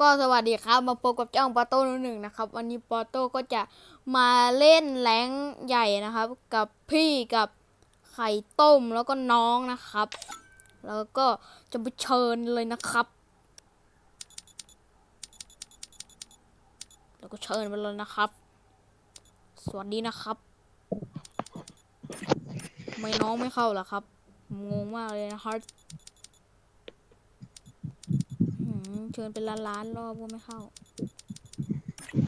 ก็สวัสดีครับมาพบกับเจ้าปอโต้หนึ่งนะครับ วันนี้ปอโต้ก็จะมาเล่นแรงใหญ่นะครับ กับพี่กับไข่ต้มแล้วก็น้องนะครับ แล้วก็จะไปเชิญเลยนะครับ แล้วก็เชิญไปเลยนะครับ สวัสดีนะครับไม่น้องไม่เข้าหรอครับงงมากเลยนะครับ หืม เชิญเป็นล้านล้านรอบก็ไม่เข้า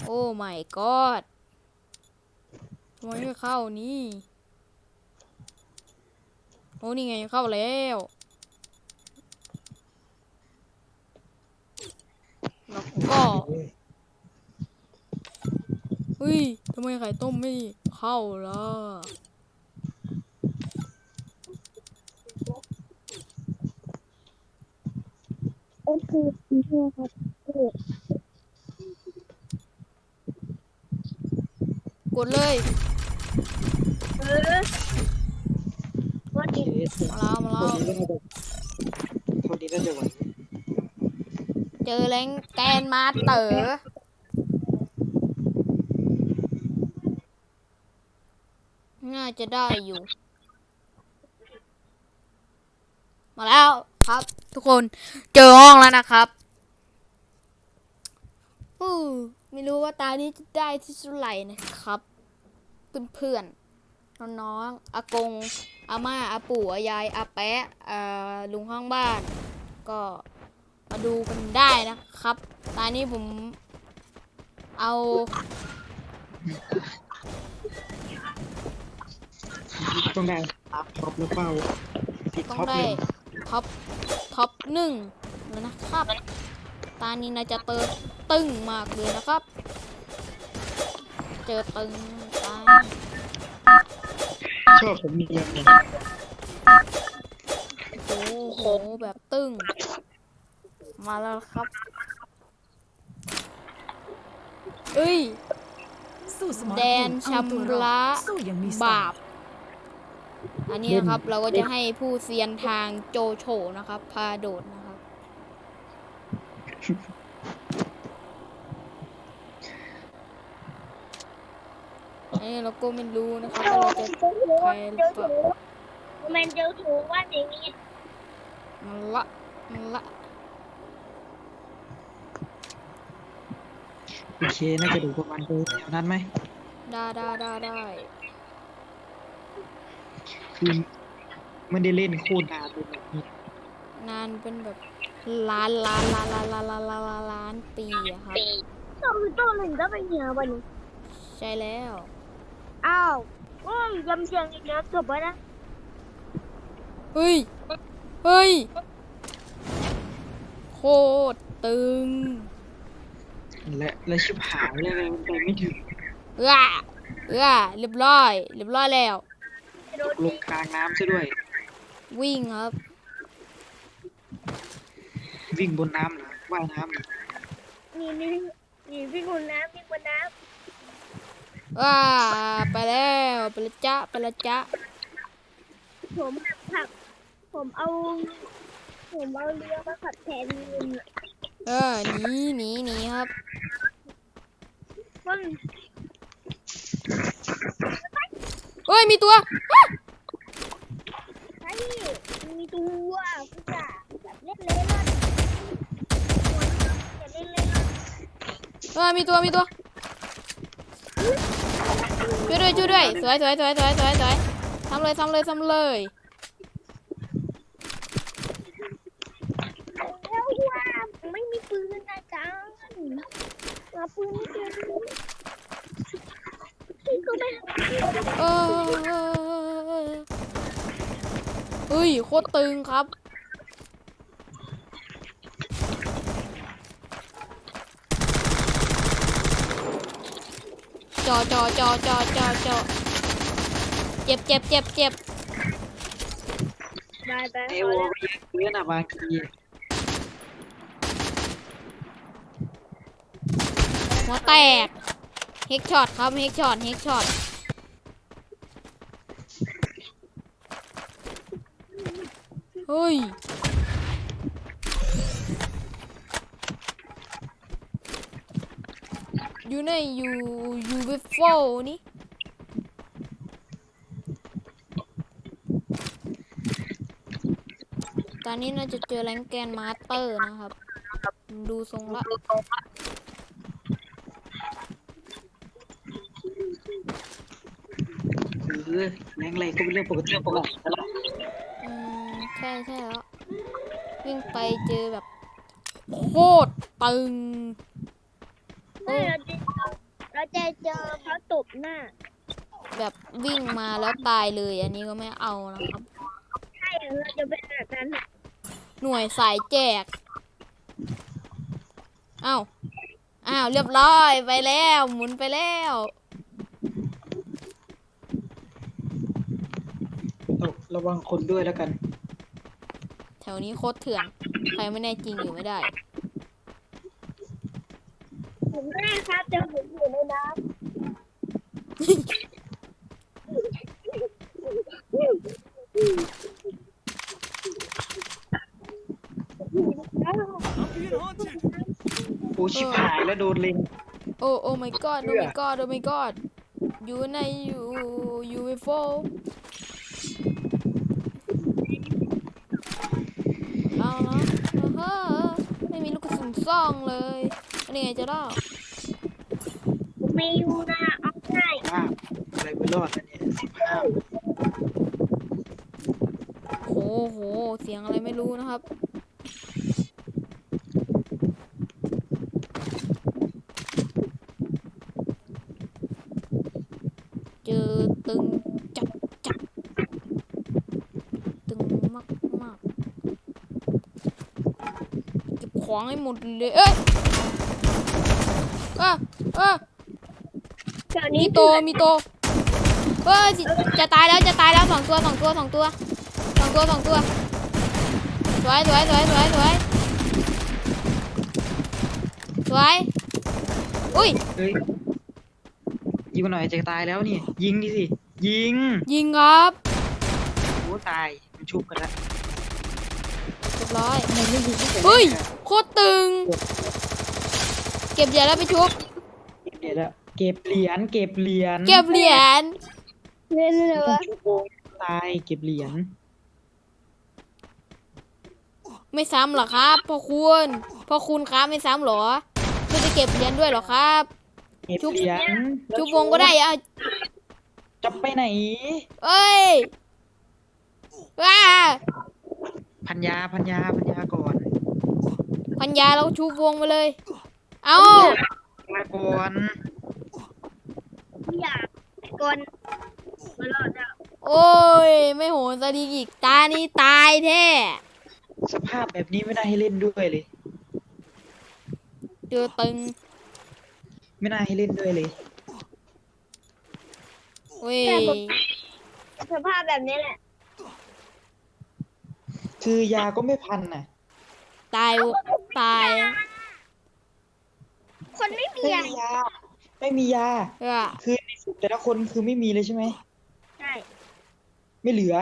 โอ้ my god ทำไมไม่เข้านี่โอ้นี่ไงเข้าแล้วแล้วก็เฮ้ยทำไมไข่ต้มไม่เข้าล่ะ โอเคดีเท่ครับกดเลยเออว่าดีมาแล้วมาแล้วเท่านี้น่าจะไหวเจอแรงแกนมาเต๋อน่าจะได้อยู่ มาแล้ว ครับ ทุกคนเจอห้องแล้วนะครับอู้ไม่รู้ว่าตานี้จะได้ที่สุดไหร่นะครับเพื่อนๆน้องๆอากงอาม่าอาปู่อายายอาแปะอ่าลุงข้างบ้าน ก็มาดูกันได้นะครับ ตอนนี้ผมเอาต้องได้ท็อปท็อปหรือเปล่าติดต้องท็อปได้เลย ท็อปท็อปหนึ่งเลยนะครับตอนนี้นายจะเติมตึงมากเลยนะครับ เจอตึงตายชอบผมเนียนเนี่ยโอ้โหแบบตึงมาแล้วครับเอ้ยสู้สมรแดนภูมิเอาตัวรอดชำระสู้อย่างมีสไตบาปล์ อันนี้นะครับเราก็จะให้ผู้เซียนทางโจโฉนะครับ พาโดดนะครับ อันนี้เราก็ไม่รู้นะครับว่าเราจะเจ้าถูใครหเจ้ารือเปล่าถูมันเจ้าถูว่าอย่างนี้มันละมันละโอเคน่าจะดูประมาณดูนั้นไหมได้ได้ได้ได้ คือไม่ได้เล่นโคตรนานเลยแบบนี้นานเป็นแบบล้านล้านล้านล้านล้านล้านล้านล้านล้านปีอะครับตัวคือตัวหนึ่งก็ไปเหนือวันนี้ใช่แล้ว อ้าวโอ้ยลำเชียงอีกแล้วจบแล้วนะเฮ้ย เฮ้ย โคตรตึงและและชิบหายเลยไงมันไปไม่ถึงเอ้อเอ้อเรียบร้อย เรียบร้อยแล้วโดน ลงกลางน้ำซะด้วย วิ่งครับ วิ่งบนน้ำเหรอว่ายน้ำเหรอนี่นี่นี่พี่คนน้ำพี่คนน้ว้าไปแล้วไปละจ้าไปละจ้าำผมขับผมเอา ผมเอาเรือมาขับแทนเงินเออหนีหนีหนีครับ มัน เฮ้ย มีตัวใช่มีตัวกูจะแบบเล่นเล่นจะเล่นเล่นเออมีตัว มีตัว ช่วยด้วย ช่วยด้วย สวยสวยสวยสวยสวยสวยทำเลยทำเลยทำเลย แล้วว่าไม่มีปืนนะจ๊ะมาปืนไม่เจอพี่ก็ไม่ เออเฮ้ยโคตรตึงครับ จอจอจอจอจอจอเจ็บเจ็บเจ็บเจ็บได้ไปไอโอเรียกเพื่อนอะบางทีหัวแตก เฮกช็อตครับเฮกช็อตเฮกช็อตเฮ้ยอยู่ในอยู่อยู่เวฟโฟนี่ตอนนี้น่าจะเจอแรงแกนมาสเตอร์นะครับ ดูทรงละ อแรงอะไรก็เป็นเรื่องปกติปกติแล้วอืมใช่ใช่แล้ว วิ่งไปเจอแบบโคตรตึง ไม่เราจะเจอเราจะเจอเขาตบหน้า แบบวิ่งมาแล้วตายเลย อันนี้ก็ไม่เอานะครับ ใช่เราจะเป็นแบบนั้นหน่วยสายแจกอ้าวอ้าว เรียบร้อย ไปแล้ว หมุนไปแล้ว ตก ระวังคนด้วยแล้วกัน แถวนี้โคตรเถื่อน ใครไม่แน่จริงอยู่ไม่ได้ ผมไม่ได้ครับแต่ผมอยู่ในน้ำ โอ้ชิบหายแล้วโดนเล็งโอ้โอ้ my god โอ้ my god โอ้ my god อยู่ในอยู่ UFO เอาละเฮ้อไม่มีลูกกระสุน ซองเลยอันนี้ไงจะเล่าผมไม่อยู่นะเอาง่ายว่าอะไรไม่รอดอันเนี้ยสิบห้าโหโหเสียงอะไรไม่รู้นะครับ เจอตึงจับจับตึงมากมากเก็บ ของให้หมดเลยเอ้ยเอ้ยเอ้ยแถวมีนี้โตมีโตเฮ้ยจิจะตายแล้วจะตายแล้วสองตัวสองตัวสองตัวสองตัวสองตัวสวยสวยสวยสวยสวยสวยอุ้ย เฮ้ยยิงมาหน่อยจะตายแล้วนี่ ยิงดิสิ ยิงยิงครับโอ้ตายมันชุบกันแล้วเรียบร้อยทำไมไม่ยิงตั้งแต่แรกเฮ้ยอะ โคตรตึง เก็บเหรียญแล้วไปชุบ เดี๋ยวแล้วเก็บเหรียญเก็บเหรียญเก็บเหรียญ เล่นเลยวะชุบโกงตายเก็บเหรียญไม่ซ้ำเหรอครับพ่อคุณพ่อคุณครับไม่ซ้ำเหรอ ไม่จะเก็บเหรียญด้วยเหรอครับ เก็บชุบเหรียญชุบวงก็ได้อะจะไปไหน เอ้ยว้า พันยาพันยาพันยาก่อน พันยาเราชุบวงไปเลย เอามาก่อนอยากก่อนมารอดแล้วโอ้ย ไม่โหนสดีอีกตานี้ตายแท้สภาพแบบนี้ไม่น่าให้เล่นด้วยเลยเจอตึง ไม่น่าให้เล่นด้วยเลยเว้ยสภาพแบบนี้แหละ คือยาก็ไม่พันน่ะ ตาย ตาย คนไม่มีไม่อะมียา ไม่มียา เออคือในสุดแต่ละคนคือไม่มีเลยใช่ไหม ใช่ไม่เหลือ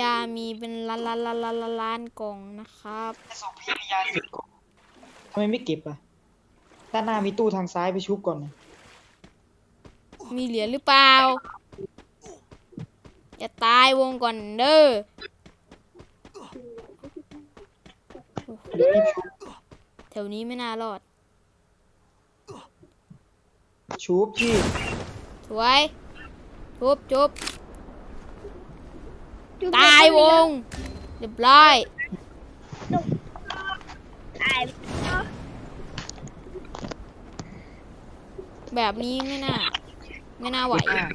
ยามีเป็นล้านล้านล้านล้านล้านล้านกล่องนะครับในศพพี่มียาสิบกล่องทำไมไม่เก็บอะ ด้านหน้ามีตู้ทางซ้ายไปชุบก่อนนะมีเหรียญหรือเปล่าจะตายวงก่อนเด้อ รีบชุบแถวนี้ไม่น่ารอดชุบที่สวยจุบจุบตายวงเรียบร้อยตายแบบนี้ไม่น่า ไม่น่าไหวว่า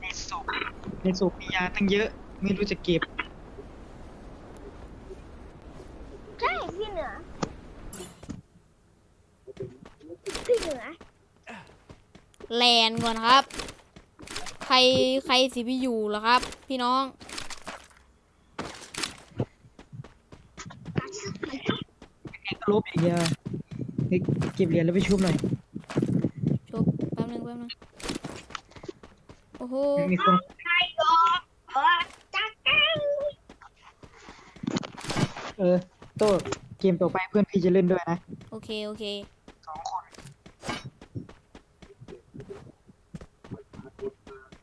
ในศพในศพมียาตั้งเยอะ ไม่รู้จะเก็บ ใช่พี่เหนือพี่เหนือ แลนก่อนครับ ใครใครสิพี่อยู่เหรอครับ พี่น้อง ลบอีกยาเฮ้ยเก็บเหรียญแล้วไปชุบหน่อยชุบแป๊บนึงแป๊บนึงโอ้โหมีคนใช่ก็เออจักกังเออโต้เกมต่อไปเพื่อนพี่จะเล่นด้วยนะ โอเค โอเค เขา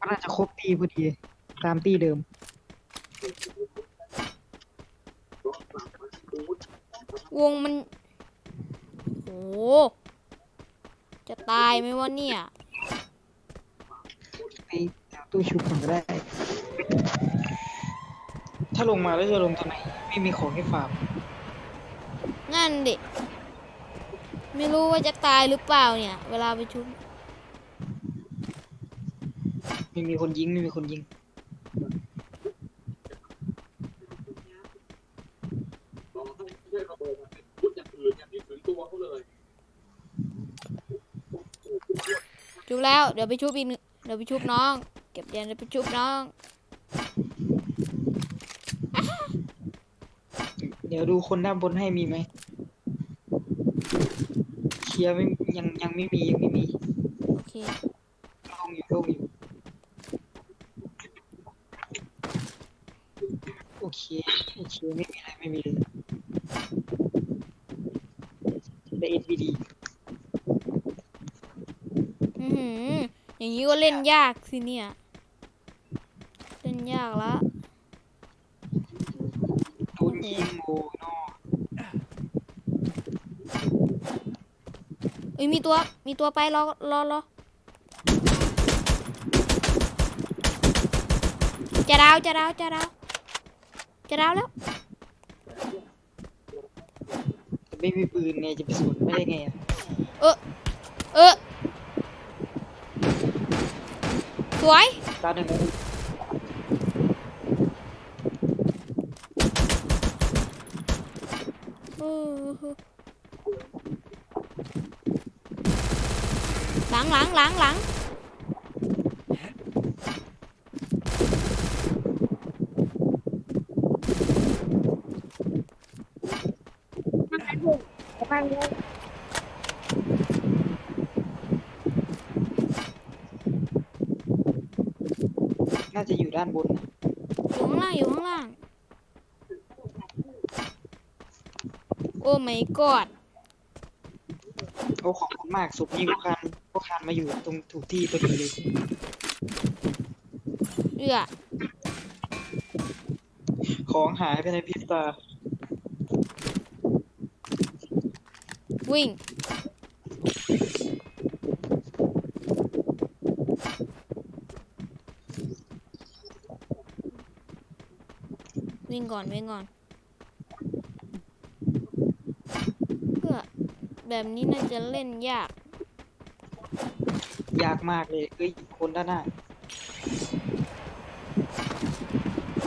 น่าจะครบตีพอดี ตามตีเดิม วงมัน โห จะตายไหมวะเนี่ยไปแถวตู้ชุบผมก็ได้ ถ้าลงมาแล้วจะลงตรงไหน ไม่มีของให้ฝากนั่นดิ ไม่รู้ว่าจะตายหรือเปล่าเนี่ย เวลาไปชุบ ไม่มีคนยิงไม่มีคนยิงชุบแล้ว เดี๋ยวไปชุบอีกหนึ่งเดี๋ยวไปชุบน้อง เก็บเหรียญเดี๋ยวไปชุบน้อง เดี๋ยวดูคนด้านบนให้มีไหมเคลียร์ไม่ยังยังไม่มียังไม่มี โอเค ลงอยู่ลงอยู่ โอ เคโอเคไม่มีอะไรไม่มีเลยได้ SVD อือหือ อย่างนี้ก็เล่นยากสิเนี่ย เล่นยากละโดนยิงโอ้นอเอ้ยมีตัว มีตัวไปรอรอรอจะดาวจะดาวจะดาว จะดาวแล้วแต่ไม่มีปืนไงจะไปสวนไม่ได้ไงอะเออเออสวยตาหนึ่งเออหลังหลังหลังหลัง ทางนั้นผมทางนี้ น่าจะอยู่ด้านบนนะอยู่ข้างล่างอยู่ข้างล่าง โอ้ไม่กอดโอ้ขอบคุณมากสุดนี้พวกคานพวกคานมาอยู่ตรงถูกที่พอดีเลยเอื้อของหายไปในพริบตาวิ่ง วิ่งก่อนวิ่งก่อน เพื่อแบบนี้น่าจะเล่นยาก ยากมากเลยเอ้ยคนด้านหน้า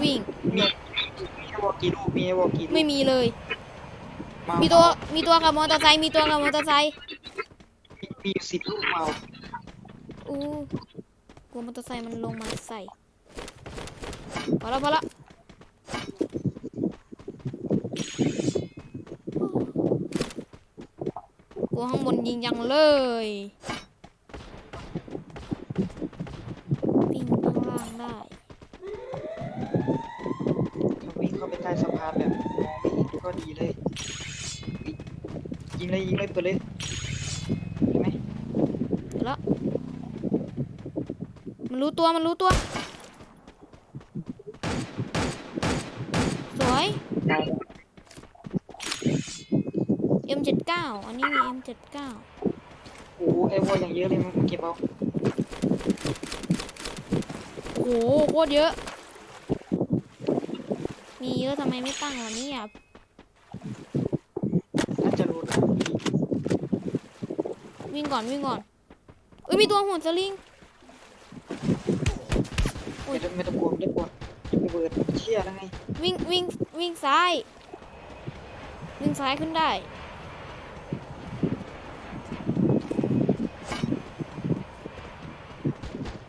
วิ่งมีมีไอ้วอลกี่ลูกมีไอ้วอลกี่ลูกไม่มีเลยมามีตัวมีตัวกับมอเตอร์ไซค์มีตัวกับมอเตอร์ไซค์มีมีอยู่สิบลูกเมาอู้กลัวมอเตอร์ไซค์มันลงมาใส่พอแล้วพอแล้ว กลัวข้างบนยิงยังเลยปิ้งข้างล่างได้ถ้าวิ่งเข้าไปใต้สะพานแบบมองไม่เห็นก็ดีเลยยิงเลยยิงเลยเปิดเลยเห็นไหมเดี๋ยวละมันรู้ตัวมันรู้ตัว สวย ตายแล้ว M79 อันนี้มี M79 โอ้โหไอ้วอลอย่างเยอะเลยมันเก็บเอาโอ้โหโคตรเยอะ มีเยอะทำไมไม่ตั้งล่ะเนี่ยน่าจะรู้นะวิ่งก่อนวิ่งก่อนเอ้ยมีตัวหุ่นสลิงไม่ต้องไม่ต้องกลัวไม่ต้องกลัวระเบิดเชี่ยแล้วไง วิ่งวิ่งวิ่งซ้าย วิ่งซ้ายขึ้นได้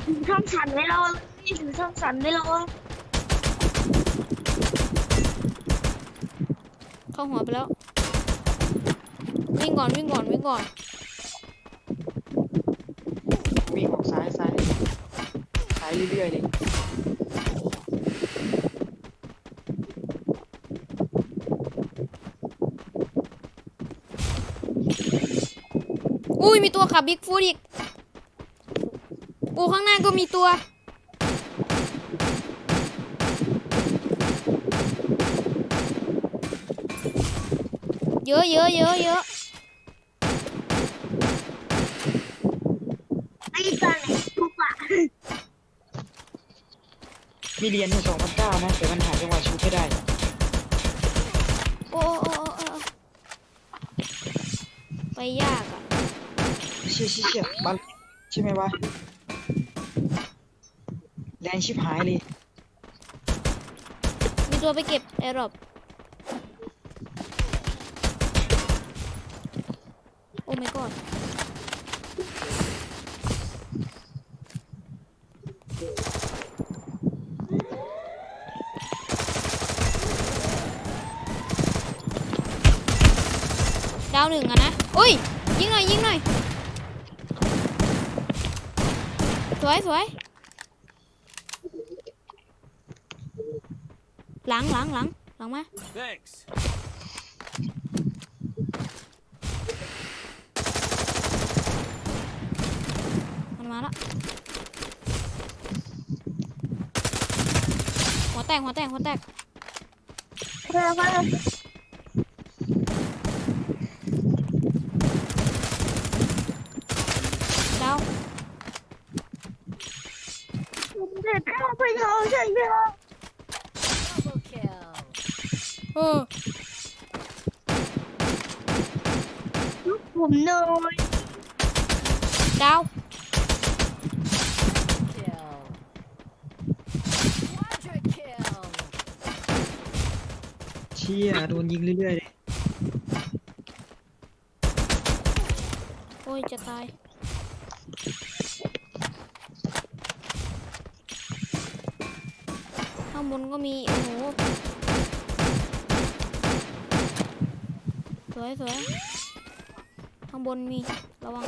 ถึง ช่องสันไม่รอเลยถึงช่องสันไม่รอเข้าหัวไปแล้ว วิ่งก่อนวิ่งก่อนวิ่งก่อน วิ่งออกซ้ายซ้ายซ้ายเรื่อยๆเลยอุ้ยมีตัวขับบิ๊กฟูดอีกโอ้ข้างหน้าก็มีตัว เยอะเยอะเยอะเยอะไอ้ตัวไหนทุกอะมีเรียนอยู่สองพันเก้านะแต่มันหาจังหวะชุดไม่ได้ โอ้โอ้โอ้ไปยากอะ เชี่ยเชี่ยเชี่ยบันใช่ไหมวะ ชิบหายเลย มีตัวไปเก็บแอร์ดรอปโอ้ my god ดาวหนึ่งอะนะ อุ้ย ยิงหน่อย ยิงหน่อย สวยสวย หลังหลังหลังหลังมา Thanks. มันมาแล้วหัวแตกหัวแตกหัวแตก เพื่อว่า ดาว ผมเด็ดเข้าไปเอาใช่ไหมล่ะ Double kill. เออ ลูก ผมหน่อยดาว Kill. Quadra kill. เชี่ยโดนยิงเรื่อยๆเลยโอ้ย จะตาย ข้างบนก็มี โอ้โห สวยสวยข้างบนมีระวัง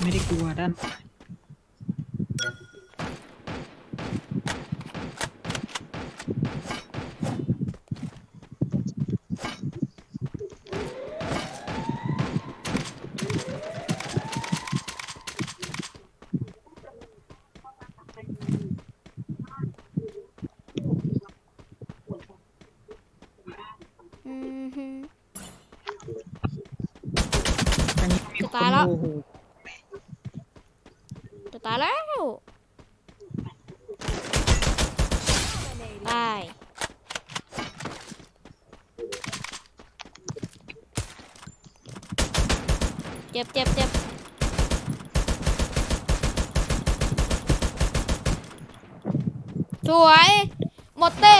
ไม่ได้กลัวด้าน อืมฮึ อันนี้มี จะ ค ตาน ยแล้ว โอ้โห จะตายแล้ว Dominating. ตาย เจ็บเจ็บเจ็บสวยหมดเต้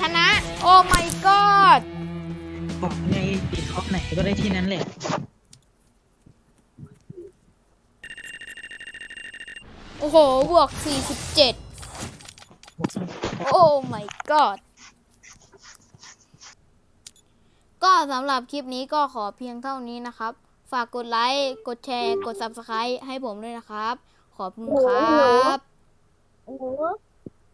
ชนะ โอ้ my god บอกไงติดท็อปไหนก็ได้ที่นั้นแหละ โอ้โห บวก 47 โอ้ my god ก็สำหรับคลิปนี้ก็ขอเพียงเท่านี้นะครับ ฝากกดไลค์ กดแชร์ กด subscribe ให้ผมด้วยนะครับ ขอบคุณครับ โอ้โห